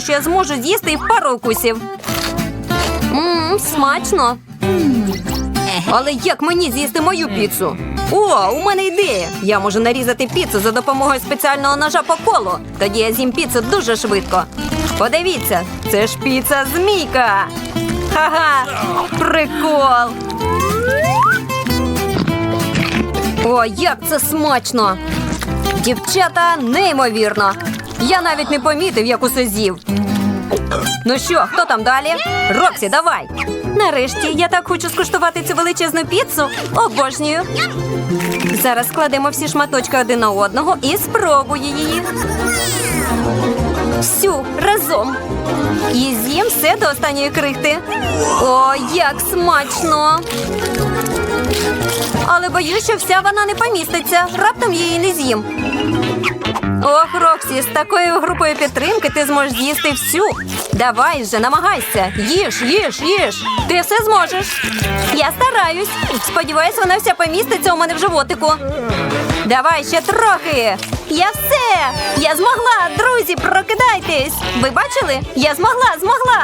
що я зможу з'їсти і в пару укусів. Ммм, смачно. Але як мені з'їсти мою піцу? О, у мене ідея! Я можу нарізати піцу за допомогою спеціального ножа по колу. Тоді я з'їм піцу дуже швидко. Подивіться, це ж піца змійка. Ха-ха! Прикол! О, як це смачно! Дівчата, неймовірно! Я навіть не помітив, як усе з'їв. Ну що, хто там далі? Роксі, давай! Нарешті я так хочу скуштувати цю величезну піцу. Обожнюю. Зараз складемо всі шматочки один на одного і спробую її. Всю разом. І з'їм все до останньої крихти. О, як смачно! Але боюсь, що вся вона не поміститься. Раптом її не з'їм. Ох, Роксі, з такою групою підтримки ти зможеш з'їсти всю. Давай же, намагайся. Їж, їж, їж. Ти все зможеш. Я стараюсь. Сподіваюсь, вона вся поміститься у мене в животику. Давай ще трохи. Я все. Я змогла, друзі, прокидайтесь. Ви бачили? Я змогла, змогла.